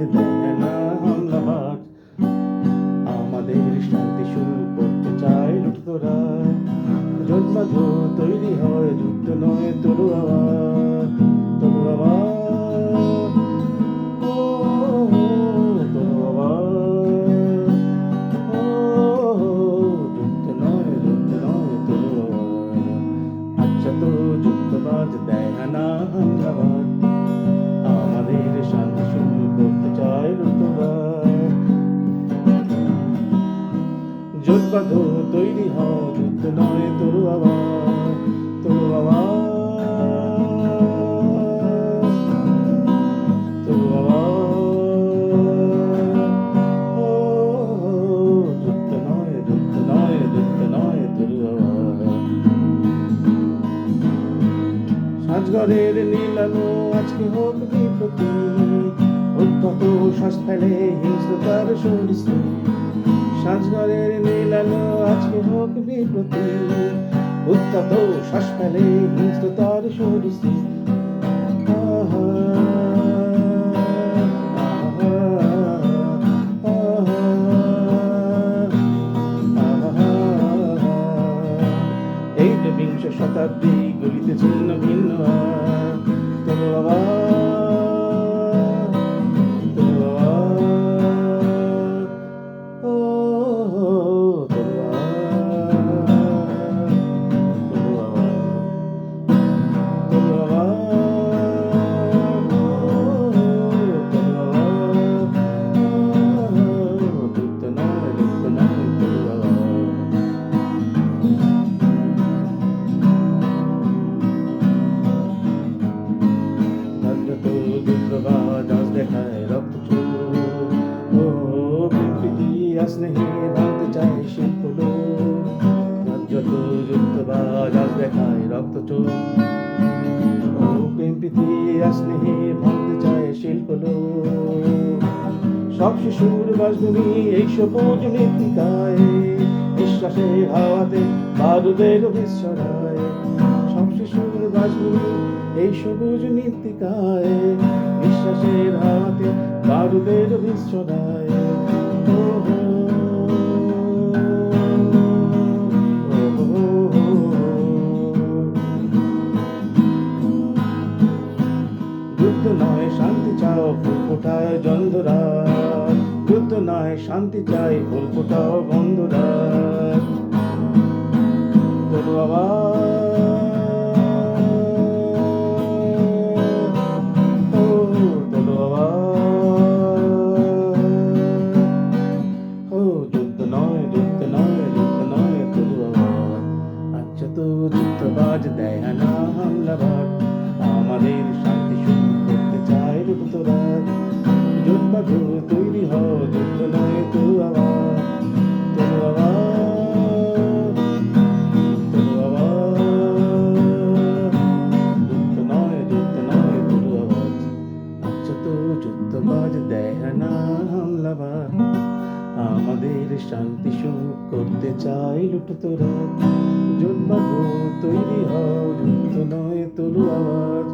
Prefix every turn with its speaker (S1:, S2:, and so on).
S1: বাজ দেয় না হামলাবাজ আমাদের শান্তি শুরু করতে চায় লুটতরা জন্মাধ তৈরি হয় যুদ্ধ বাঁধো তৈরি হও যুদ্ধ নয় তরু আওয়াজ তরু আওয়াজ সাজগরের নীলানো আজকে হোক বিপ্রতি শ্বাস ফেলে হিংস্রতার সরিষে সাজগরের নীলানো আজকে হোক বিপ্রতি উত্তত শ্বাস ফেলে হিংস্রতার সরিষে আহা, আহা, আহা, আহা। এই যে বিংশ শতাব্দী গলিতে ছিন্ন ভিন্ন। তবু আবার, সব শিশুর এই সবুজ মৃত্তিকায়। বিশ্বাসের হাওয়াতে বারুদের বিশ্বরায় সব শিশুর এই সবুজ মৃত্তিকায়। বিশ্বাসের হাওয়াতে বারুদের বিশ্বরায় শান্তি চাই অল্পটা বন্ধুরা। তবু আবার শান্তি সুখ করতে চাই লুট তোরা জন্মাধ তৈরি হও যুদ্ধ নয় তলু আওয়াজ